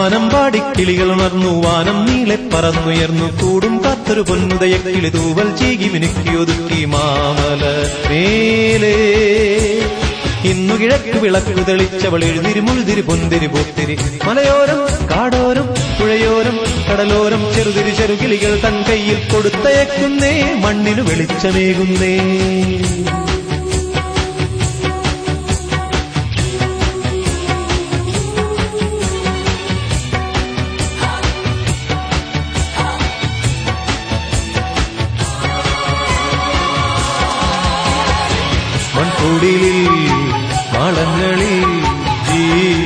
വാനം പാടി കിളികൾ ഉണർന്നു വാനം നീളെ പറന്നുയർന്നു. കൂടും കാത്തൊരു പൊന്നുതയ കിളി തൂവൽ ചീകി മിനുക്കി ഒതുക്കി മാമല മേലേ. ഇന്നു കിഴക്ക് വിളക്ക് തെളിച്ചവൾ എഴുതിരി മുഴുതിരി പൊന്തിരി പൂത്തിരി. മലയോരം കാടോരം പുഴയോരം കടലോരം ചെറുതിരി ചെറുകിളികൾ തൻ കയ്യിൽ കൊടുത്തയക്കുന്നേ മണ്ണിനു വെളിച്ചമേകുന്നേ.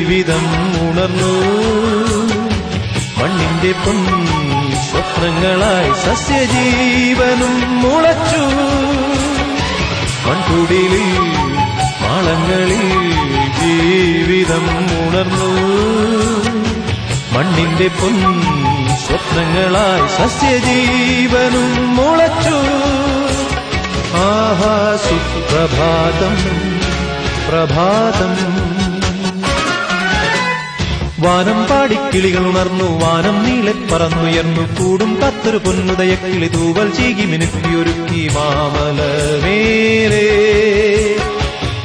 ജീവിതം ഉണർന്നു. മണ്ണിന്റെ പൊൻ സ്വപ്നങ്ങളായി സസ്യജീവനും മുളച്ചു. മൺകുടിലിൽ മാളങ്ങളിൽ ജീവിതം ഉണർന്നു. മണ്ണിന്റെ പൊൻ സ്വപ്നങ്ങളായി സസ്യജീവനും മുളച്ചു. ആഹാ സുപ്രഭാതം പ്രഭാതം. വാനം പാടി കിളികൾ ഉണർന്നു വാനം നീളെ പറന്നുയർന്നു കൂടും കത്തൊരു പൊന്നുതയ കിളി തൂവൽ ചീകി മിനുക്കിയൊരുക്കി മാമല മേലേ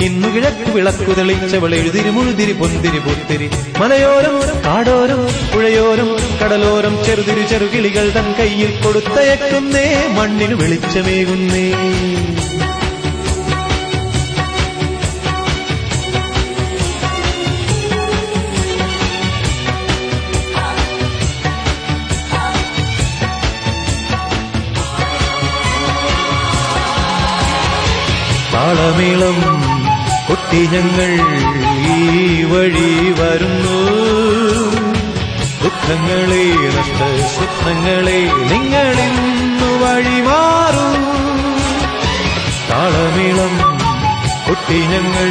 ഇന്നു കിഴക്ക് വിളക്കു തെളിച്ചവൾ എഴുതിരി മുഴുതിരി പൊന്തിരി പൊത്തിരി. മലയോരം കാടോരം പുഴയോരം കടലോരം ചെറുതിരി ചെറുകിളികൾ തൻ കയ്യിൽ കൊടുത്തയക്കുന്നേ മണ്ണിന് വെളിച്ചമേകുന്നേ. താളമേളം കൊട്ടി ഞങ്ങൾ ഈ വഴി വരുന്നു. ദുഃഖങ്ങളെ നഷ്ട സ്വപ്നങ്ങളെ നിങ്ങളിന്നു വഴി മാറും. താളമേളം കൊട്ടി ഞങ്ങൾ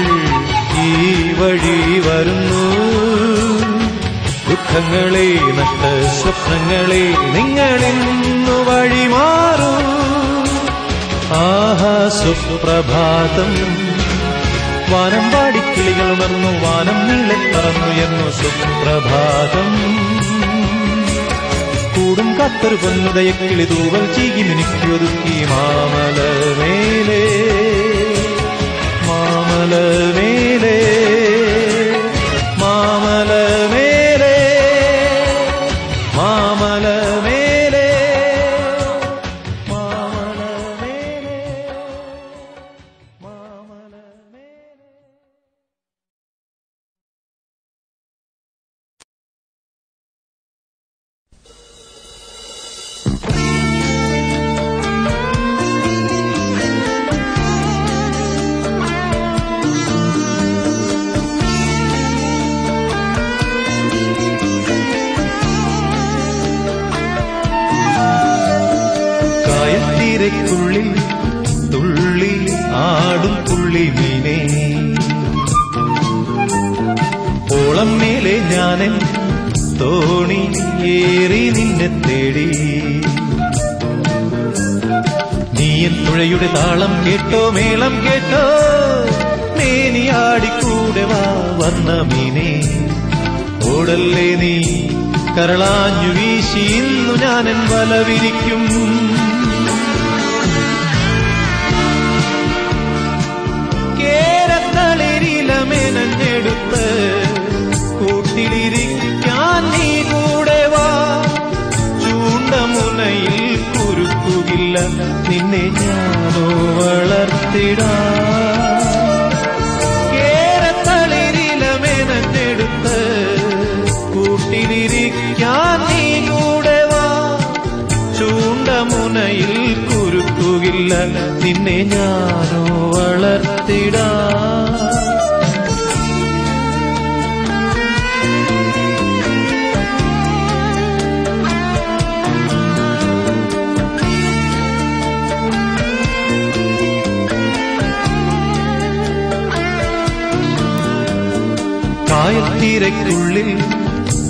ഈ വഴി വരുന്നു. ദുഃഖങ്ങളെ നഷ്ട സ്വപ്നങ്ങളെ നിങ്ങളിന്നു വഴി മാറൂ. ആഹാ സുപ്രഭാതം. വാനം പാടിക്കിളികൾ ഉണർന്നു വാനം നീളെ പറന്നുയർന്നു സുപ്രഭാതം. കൂടും കാത്തൊരു പൊന്നുദയ കിളി തൂവൽ ചീകി മിനുക്കിയൊതുക്കി മാമല മേലേ മാമല മേലേ കായത്തീരക്കുള്ളിൽ തുള്ളി ആടും തുള്ളി മീനെ. ഓളം മേലെ ഞാനൻ തോണി ഏറി നിന്നെ തേടി. നീയൻ തുഴയുടെ താളം കേട്ടോ മേളം കേട്ടോ. മേനിയാടിക്കൂടെ വാ വന്ന മീനെ. ഓടല്ലേ നീ കരളാഞ്ഞു വീശി ഇന്നു ഞാനൻ വല വിരിക്കും കൂട്ടിലിരിക്കാൻ നീ കൂടെ വാ. ചൂണ്ടമുനയിൽ കുരുക്കുകില്ല നിന്നെ ഞാനോ വളർത്തിടാ. ചൂണ്ടമുനയിൽ നിന്നെ ഞാനോ വളർത്തിടാ. കായത്തീരക്കുള്ളിൽ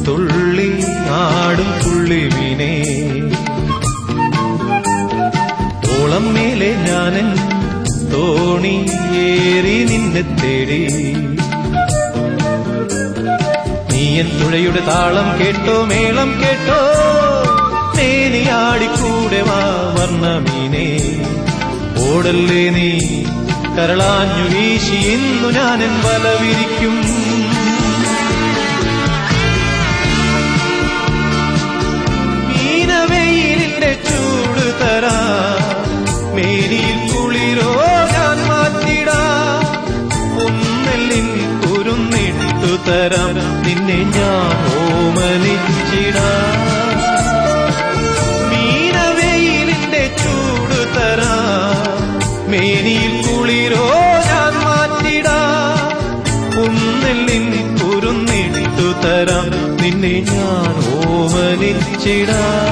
തുള്ളി ആടും പുള്ളിവിനെ ഓളം മേലെ ഞാനൻ തോണി ഏറി നിന്നെ തേടി. നീയൻ തുഴയുടെ താളം കേട്ടോ മേളം കേട്ടോ. മേനിയാടിക്കൂടെ വാ വർണമീനേ. ഓടല്ലേ നീ കരളാഞ്ഞു വീശി ഇന്നു വലവിരിക്കും വല വിരിക്കും കുരുന്നിട്ടു തരാം നിന്നെ ഞാൻ ഓമനിച്ചിടാ. മീനവെയിലിന്റെ ചൂട് തരാ. മേനിയിൽ കുളിരോ ഞാൻ മാറ്റിടാം. ഒന്നെല്ലിൻ കുരുന്നിട്ടു തരാം. നിന്നെ ഞാൻ ഓമനിച്ചിടാ.